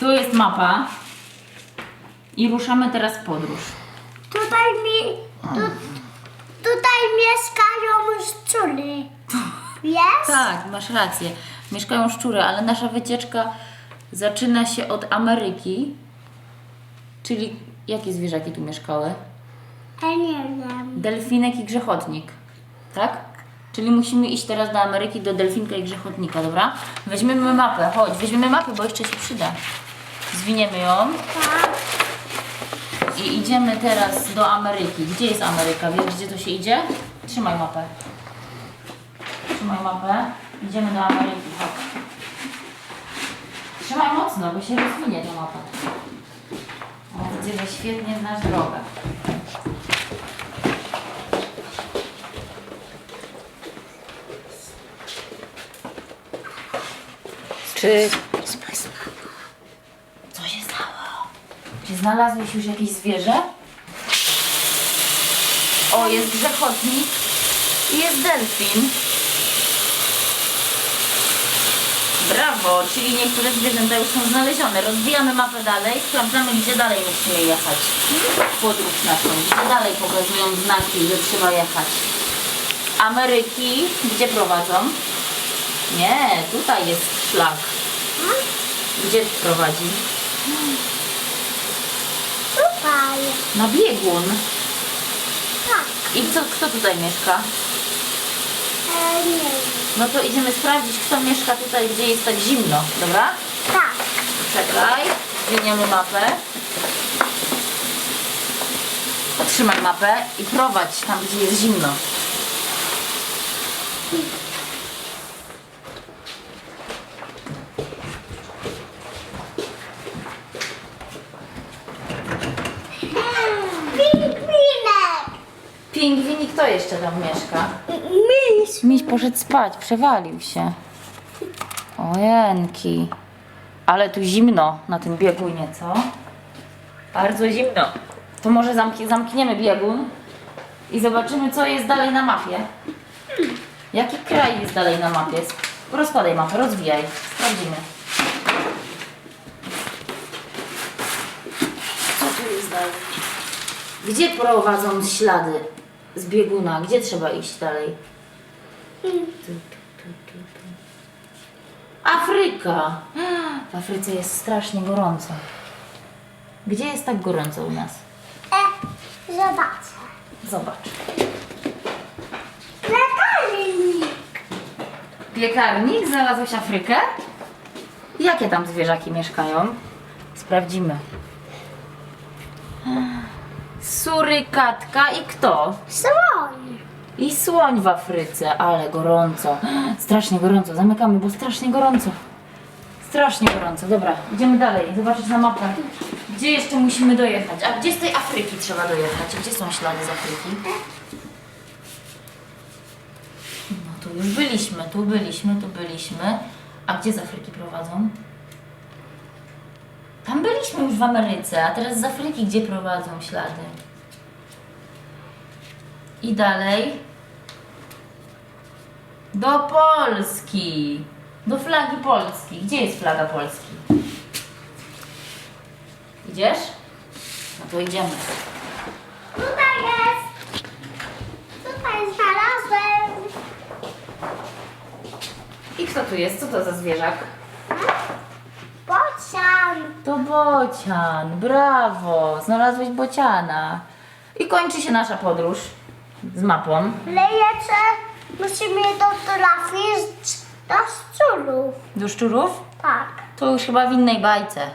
Tu jest mapa. I ruszamy teraz w podróż. Tutaj mi... Tu, tutaj mieszkają szczury. Jest? Tak, masz rację. Mieszkają szczury, ale nasza wycieczka zaczyna się od Ameryki. Czyli jakie zwierzaki tu mieszkały? Ja nie wiem. Delfinek i grzechotnik. Tak? Czyli musimy iść teraz do Ameryki, do delfinka i grzechotnika, dobra? Weźmiemy mapę, chodź, weźmiemy mapę, bo jeszcze się przyda. Zwiniemy ją i idziemy teraz do Ameryki. Gdzie jest Ameryka? Wiesz, gdzie to się idzie? Trzymaj mapę. Trzymaj mapę. Idziemy do Ameryki, chodź. Trzymaj mocno, bo się rozwinie ta mapa. Widzę, że świetnie znasz drogę. Czy... Co się stało? Czy znalazłeś już jakieś zwierzę? O, jest grzechotnik i jest delfin. Brawo, czyli niektóre zwierzęta już są znalezione. Rozwijamy mapę dalej, sprawdzamy gdzie dalej musimy jechać. Podróż naszą, gdzie dalej pokazują znaki, że trzeba jechać. Ameryki, gdzie prowadzą? Nie, tutaj jest szlak. Gdzie prowadzi? Na biegun. Tak. I co, kto tutaj mieszka? E, nie wiem. No to idziemy sprawdzić, kto mieszka tutaj, gdzie jest tak zimno, dobra? Tak. Czekaj, zmieniamy mapę. Otrzymaj mapę i prowadź tam, gdzie jest zimno. Pingwin i kto jeszcze tam mieszka? Miś. Miś poszedł spać, przewalił się. Ojenki. Ale tu zimno na tym biegunie, co? Bardzo zimno. To może zamk- zamkniemy biegun i zobaczymy, co jest dalej na mapie. Jaki kraj jest dalej na mapie? Rozkładaj mapę, rozwijaj. Sprawdzimy. Co tu jest dalej? Gdzie prowadzą ślady z bieguna? Gdzie trzeba iść dalej? Afryka! W Afryce jest strasznie gorąco. Gdzie jest tak gorąco u nas? E, zobaczę. Zobacz. Lekarnik. Piekarnik? Znalazłeś Afrykę? Jakie tam zwierzaki mieszkają? Sprawdzimy. Surykatka i kto? Słoń. I słoń w Afryce, ale gorąco. Strasznie gorąco. Zamykamy, bo strasznie gorąco. Strasznie gorąco. Dobra, idziemy dalej. Zobaczyć na mapę. Gdzie jeszcze musimy dojechać? A gdzie z tej Afryki trzeba dojechać? Gdzie są ślady z Afryki? No tu już byliśmy, tu byliśmy, tu byliśmy. A gdzie z Afryki prowadzą? Tam byliśmy już w Ameryce, a teraz z Afryki gdzie prowadzą ślady? I dalej. Do Polski. Do flagi Polski. Gdzie jest flaga Polski? Idziesz? No to idziemy. Tutaj jest. Tutaj znalazłem. I kto tu jest? Co to za zwierzak? To bocian. Brawo. Znalazłeś bociana. I kończy się nasza podróż z mapą. Lejece. Musimy dotrafić do szczurów. Do szczurów? Tak. To już chyba w innej bajce.